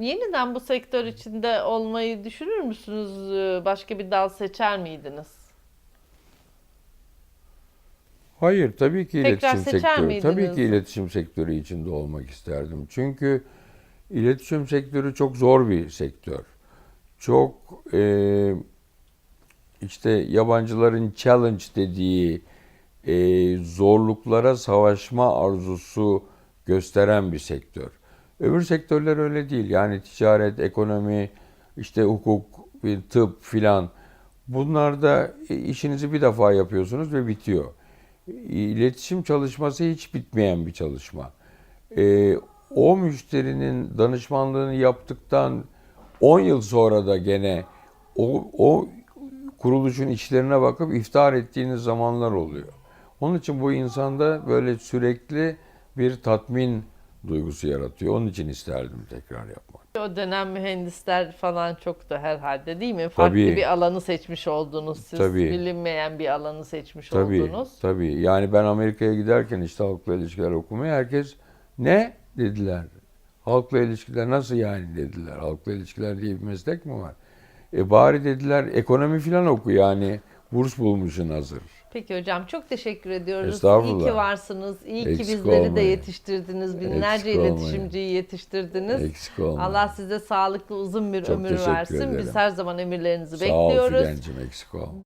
Yeniden bu sektör içinde olmayı düşünür müsünüz? Ee, Başka bir dal seçer miydiniz? Hayır, tabii ki Tekrar iletişim seçer sektörü. Tabii miydiniz? ki iletişim sektörü içinde olmak isterdim. Çünkü iletişim sektörü çok zor bir sektör. Çok e, işte yabancıların challenge dediği e, zorluklara savaşma arzusu gösteren bir sektör. Öbür sektörler öyle değil. Yani ticaret, ekonomi, işte hukuk, tıp filan. Bunlarda işinizi bir defa yapıyorsunuz ve bitiyor. İletişim çalışması hiç bitmeyen bir çalışma. E, o müşterinin danışmanlığını yaptıktan 10 yıl sonra da gene o, o kuruluşun içlerine bakıp iftihar ettiğiniz zamanlar oluyor. Onun için bu insanda böyle sürekli bir tatmin duygusu yaratıyor. Onun için isterdim tekrar yapmak. O dönem mühendisler falan çoktu herhalde değil mi? Farklı Tabii. bir alanı seçmiş oldunuz siz. Tabii. Bilinmeyen bir alanı seçmiş Tabii, oldunuz. tabii. Yani ben Amerika'ya giderken işte halkla ilişkiler okumaya herkes ne dediler? Halkla ilişkiler nasıl yani dediler. Halkla ilişkiler diye bir meslek mi var? E bari dediler ekonomi falan oku yani burs bulmuşsun hazır. Peki hocam çok teşekkür ediyoruz. İyi ki varsınız. İyi ki Eksik bizleri de olmayın. yetiştirdiniz. Binlerce Eksik olmayın. iletişimciyi yetiştirdiniz. Eksik olmayın. Allah size sağlıklı uzun bir Çok ömür versin. Biz ederim. her zaman emirlerinizi Sağ ol bekliyoruz. Figen'cim eksik olma.